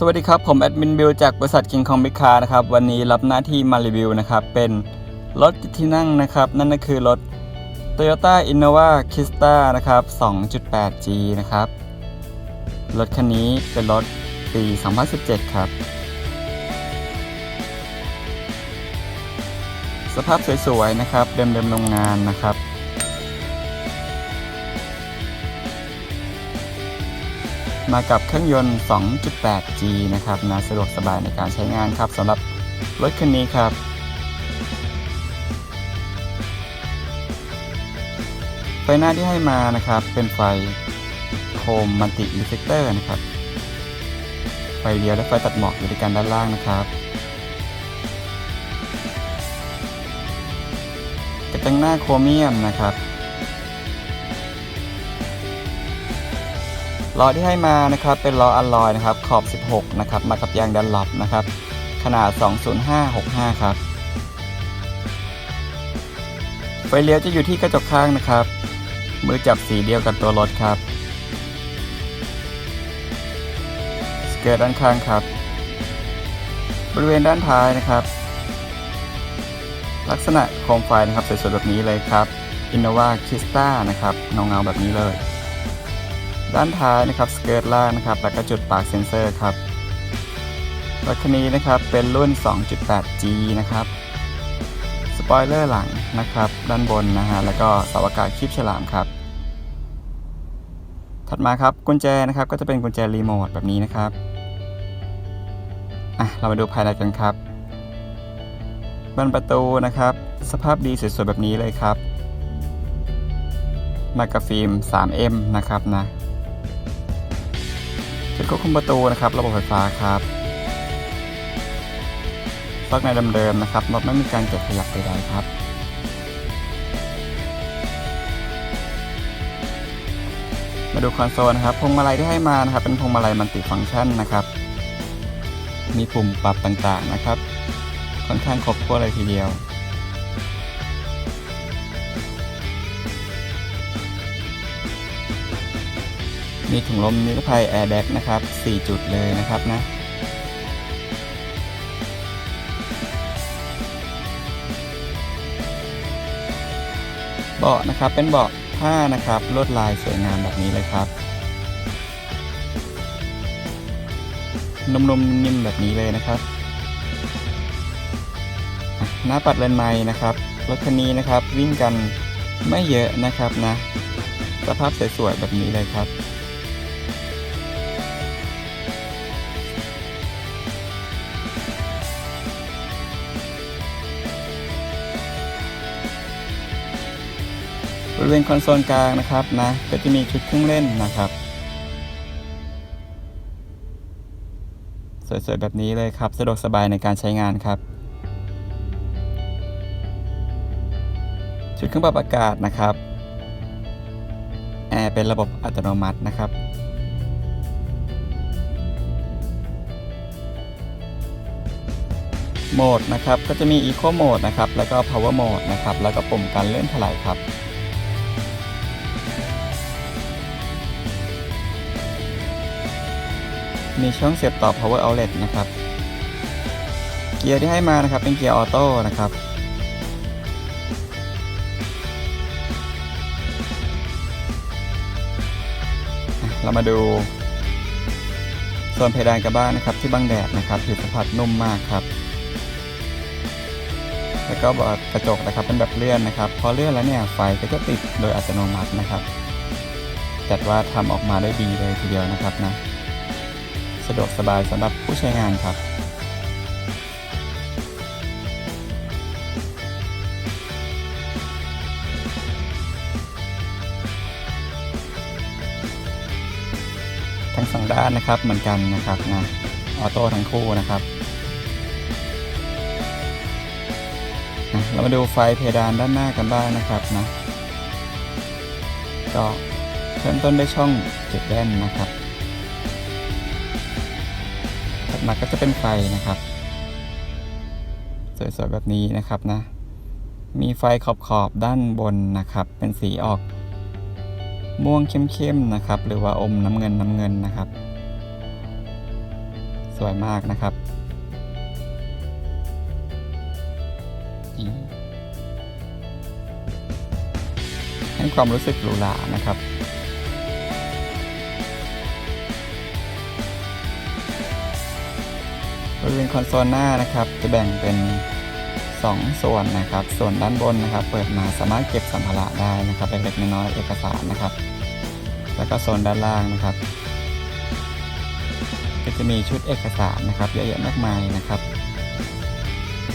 สวัสดีครับ ผมแอดมินบิวจากบริษัท King Kong Big Car นะครับ วันนี้รับหน้าที่มารีวิวนะครับ เป็นรถที่นั่งนะครับ นั่นก็คือรถ Toyota Innova Krista นะครับ 2.8G นะครับ รถคันนี้เป็นรถปี 2017 ครับ สภาพสวยๆนะครับ เดิมๆโรงงานนะครับ มากับเครื่องยนต์ 2.8G นะครับนะสะดวกสบายในการใช้งานครับสำหรับรถคันนี้ครับ ไฟหน้าที่ให้มานะครับเป็นไฟโคมมัลติรีเฟกเตอร์นะครับ ไฟเลี้ยวและไฟตัดหมอกอยู่ด้วยกันด้านล่างนะครับกระจังหน้าโครเมียมนะครับ ล้อที่ให้มานะครับเป็นล้ออัลลอยนะครับขอบ 16 นะครับ มากับยางดันลอปนะครับ ขนาด 20565 ครับ ไฟเลี้ยวจะอยู่ที่กระจกข้างนะครับ มือจับสีเดียวกับตัวรถครับ สเกิร์ตด้านข้างครับ บริเวณด้านท้ายนะครับ ลักษณะโคมไฟนะครับสวยๆแบบนี้เลยครับ Innova Krista นะครับเงาๆแบบนี้เลย ด้านท้ายนะครับสเกิร์ตล่างนะครับแล้วก็จุดปากเซ็นเซอร์ครับรถคันนี้นะครับเป็นรุ่น 2.8G นะครับสปอยเลอร์หลังนะครับด้านบนนะฮะแล้วก็เสาอากาศคีบฉลามครับ ถัดมาครับกุญแจนะครับก็จะเป็นกุญแจรีโมทแบบนี้นะครับอะเรามาดูภายในกันครับบานประตูนะครับ สภาพดีสวยๆแบบนี้เลยครับมากับฟิล์ม 3M นะครับนะ จุดควบคุมประตูนะครับ ระบบไฟฟ้าครับซอกในเดิมๆนะครับรถไม่มีการเก็บขยับใดๆครับ มาดูคอนโซลนะครับพวงมาลัยที่ให้มานะครับ เป็นพวงมาลัยมัลติฟังก์ชันนะครับ มีปุ่มปรับต่างๆนะครับ ค่อนข้างครบถ้วนเลยทีเดียว มีถุงลมนิรภัย Air Bag นะครับ 4 จุดเลยนะครับนะเบาะนะครับเป็นเบาะผ้านะครับลวดลายสวยงามแบบนี้เลยครับนุ่มๆนิ่มๆแบบนี้เลยนะครับ หน้าปัดเลนไม้นะครับรถคันนี้นะครับวิ่งกันไม่เยอะนะครับนะ สภาพสวยๆแบบนี้เลยครับ ริเวณคอนโซลกลางนะครับนะก็จะมีชุดเครื่องเล่นนะครับ สวยๆแบบนี้เลยครับ สะดวกสบายในการใช้งานครับ ชุดเครื่องปรับอากาศนะครับแอร์เป็นระบบอัตโนมัตินะครับโหมดนะครับก็จะมี Eco Mode นะครับ แล้วก็ Power Mode นะครับ แล้วก็ปุ่มการเลื่อนถลายครับ มีช่องเสียบต่อ power outlet นะครับ เกียร์ที่ให้มานะครับเป็นเกียร์ออโต้นะครับ เรามาดูส่วนเพดานกระบ้านนะครับที่บังแดดนะครับผิวสัมผัสนุ่มมากครับ แล้วก็บอดกระจกนะครับเป็นแบบเลื่อนนะครับ พอเลื่อนแล้วเนี่ยไฟก็จะติดโดยอัตโนมัตินะครับ จัดว่าทำออกมาได้ดีเลยทีเดียวนะครับนะ สะดวกสบายสำหรับผู้ใช้งานครับทั้งสองด้านนะครับเหมือนกันนะครับนะออโต้ทั้งคู่นะครับอะเรามาดูไฟเพดานด้านหน้ากันบ้างนะครับนะก็เริ่มต้นด้วยช่องเก็บแว่นนะครับ ถัดมาก็จะเป็นไฟนะครับ สวยๆแบบนี้นะครับนะ มีไฟขอบๆด้านบนนะครับ เป็นสีออก ม่วงเข้มๆนะครับ หรือว่าอมน้ำเงินน้ำเงินนะครับ สวยมากนะครับให้ความรู้สึกหรูหรานะครับ ริเวณคอนโซลหน้านะครับ จะแบ่งเป็น 2 ส่วนนะครับ ส่วนด้านบนนะครับ เปิดมาสามารถเก็บสัมภาระได้นะครับเล็กๆน้อยๆเอกสารนะครับ แล้วก็โซนด้านล่างนะครับ ก็จะมีชุดเอกสารนะครับเยอะแยะมากมายนะครับ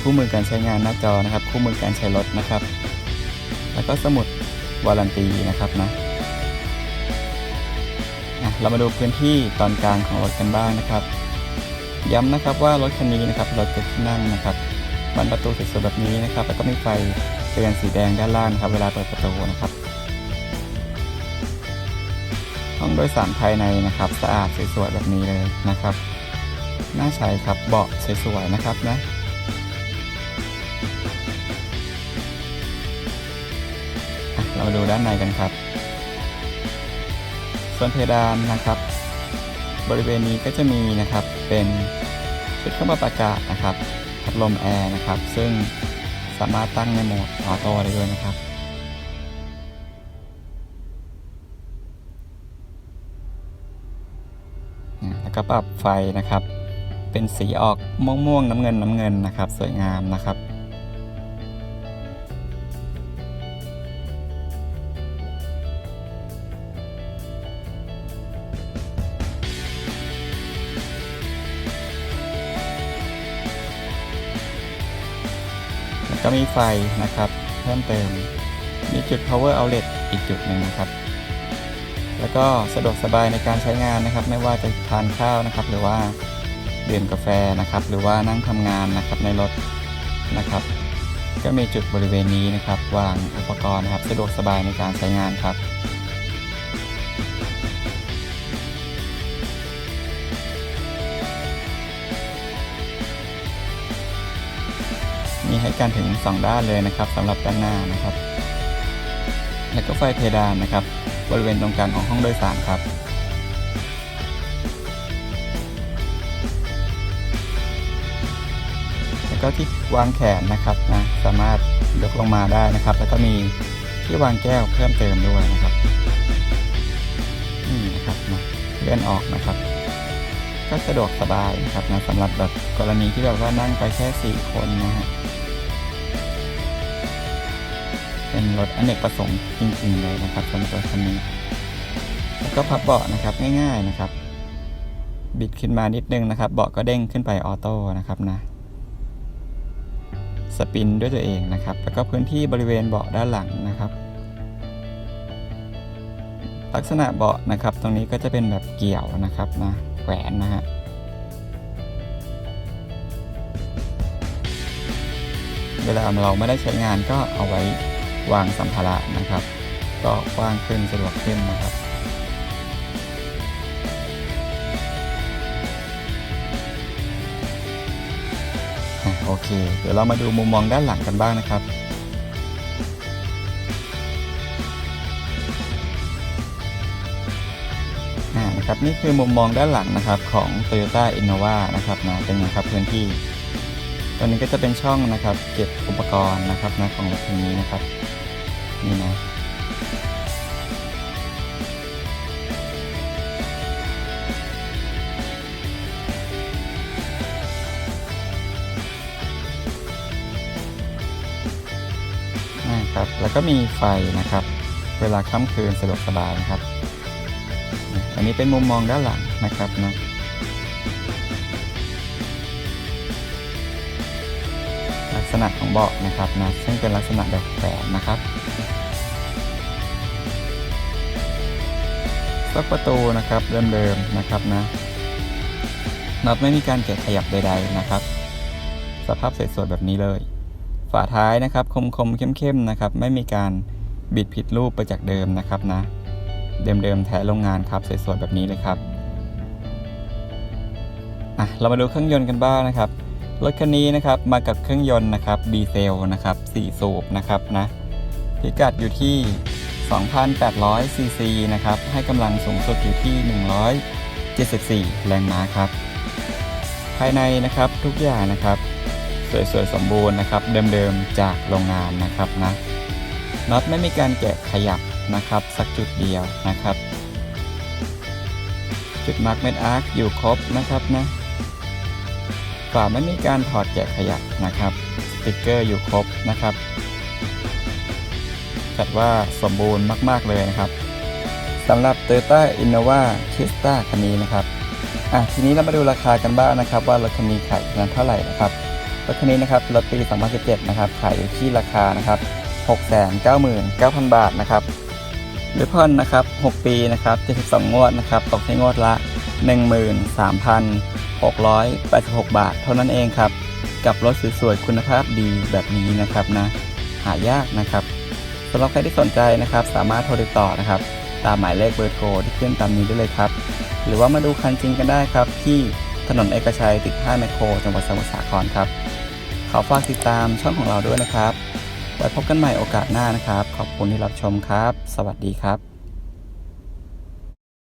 คู่มือการใช้งานหน้าจอนะครับ คู่มือการใช้รถนะครับ แล้วก็สมุดวารันตีนะครับนะอะเรามาดูพื้นที่ตอนกลางของรถกันบ้างนะครับ ย้ำนะครับว่ารถคันนี้นะครับรถเจ็ดที่นั่งนะครับบานประตูสวยๆแบบนี้นะครับ แล้วก็มีไฟเตือนสีแดงด้านล่างนะครับ เวลาเปิดประตูนะครับห้องโดยสารภายในนะครับ สะอาดสวยๆแบบนี้เลยนะครับน่าใช้ครับเบาะสวยๆนะครับนะอะเรามาดูด้านในกันครับ ส่วนเพดานนะครับ บริเวณนี้ก็จะมีนะครับเป็นชุดเครื่องปรับอากาศนะครับพัดลมแอร์นะครับ ซึ่งสามารถตั้งในโหมดออโต้ได้ด้วยนะครับ แล้วก็ปรับไฟนะครับ เป็นสีออกม่วงม่วงๆน้ำเงินน้ำเงินนะครับ สวยงามนะครับ มีไฟนะครับ เพิ่มเติม มีจุด power outlet อีกจุดหนึ่งนะครับ แล้วก็สะดวกสบายในการใช้งานนะครับ ไม่ว่าจะทานข้าวนะครับ หรือว่าดื่มกาแฟนะครับ หรือว่านั่งทำงานนะครับในรถนะครับ ก็มีจุดบริเวณนี้นะครับ วางอุปกรณ์นะครับ สะดวกสบายในการใช้งานครับ มีให้กันถึง 2 ด้านเลยนะครับสำหรับด้านหน้านะครับ แล้วก็ไฟเพดานนะครับ บริเวณตรงกลางของห้องโดยสารครับแล้วก็ที่วางแขนนะครับนะสามารถยกลงมาได้นะครับ แล้วก็มีที่วางแก้วเพิ่มเติมด้วยนะครับนี่นะครับนะเลื่อนออกนะครับ ก็สะดวกสบายนะครับนะสำหรับแบบกรณีที่แบบว่านั่งไปแค่4คนนะฮะ เป็นรถอเนกประสงค์จริงๆเลยนะครับสำหรับรถคันนี้ แล้วก็พับเบาะนะครับง่ายๆนะครับ บิดขึ้นมานิดนึงนะครับ เบาะก็เด้งขึ้นไปออโต้นะครับนะ สปินด้วยตัวเองนะครับ แล้วก็พื้นที่บริเวณเบาะด้านหลังนะครับ ลักษณะเบาะนะครับ ตรงนี้ก็จะเป็นแบบเกี่ยวนะครับนะแขวนนะฮะเวลาเราไม่ได้ใช้งานก็เอาไว้ วางสัมภาระนะครับ ก็กว้างขึ้นสะดวกขึ้นนะครับ โอเค เดี๋ยวเรามาดูมุมมองด้านหลังกันบ้างนะครับนะครับนี่คือมุมมองด้านหลังนะครับของ Toyota Innova นะครับนะเป็นไงครับพื้นที่ตรงนี้ก็จะเป็นช่องนะครับ เก็บอุปกรณ์นะครับนะของรถคันนี้นะครับ นี่นะนะครับแล้วก็มีไฟนะครับ เวลาค่ำคืนสะดวกสบายนะครับ อันนี้เป็นมุมมองด้านหลังนะครับนะลักษณะของเบาะนะครับนะซึ่งเป็นลักษณะแบบแขวนนะครับ ซักประตูนะครับเดิมๆนะครับนะน็อตไม่มีการแกะขยับใดๆนะครับ สภาพสวยๆแบบนี้เลย ฝาท้ายนะครับคมๆเข้มๆนะครับ ไม่มีการบิดผิดรูปไปจากเดิมนะครับนะ เดิมๆแท้โรงงานครับสวยๆแบบนี้เลยครับอะเรามาดูเครื่องยนต์กันบ้างนะครับรถคันนี้นะครับมากับเครื่องยนต์นะครับดีเซลนะครับ4สูบนะครับนะพิกัดอยู่ที่ 2,800 ซีซีนะครับ ให้กำลังสูงสุดอยู่ที่ 174 แรงม้าครับ ภายในนะครับทุกอย่างนะครับ สวยๆ สมบูรณ์นะครับเดิมๆ จากโรงงานนะครับนะน็อตไม่มีการแกะขยับนะครับ สักจุดเดียวนะครับ จุดมาร์กเม็ดอาร์คอยู่ครบนะครับนะฝาไม่มีการถอดแกะขยับนะครับสติกเกอร์อยู่ครบนะครับ จัดว่าสมบูรณ์มาก ๆ เลยนะครับสำหรับ Toyota Innova Krista คันนี้นะครับอะทีนี้เรามาดูราคากันบ้างนะครับ ว่ารถคันนี้ขายกันเท่าไหร่นะครับรถคันนี้นะครับรถปี 2017 นะครับขายอยู่ที่ราคานะครับ 699,000 บาทนะครับหรือผ่อนนะครับ 6 ปีนะครับ72งวดนะครับตกที่งวดละ 13,686 บาท เท่านั้นเองครับ กับรถสวยๆคุณภาพดีแบบนี้นะครับนะ หายากนะครับ สำหรับใครที่สนใจนะครับ สามารถโทรติดต่อนะครับ ตามหมายเลขเบอร์โทรที่ขึ้นตามนี้ได้เลยครับ หรือว่ามาดูคันจริงกันได้ครับ ที่ถนนเอกชัยติดท่าแมคโคร จังหวัดสมุทรสาครครับ ขอฝากติดตามช่องของเราด้วยนะครับ ไว้พบกันใหม่โอกาสหน้านะครับ ขอบคุณที่รับชมครับ สวัสดีครับ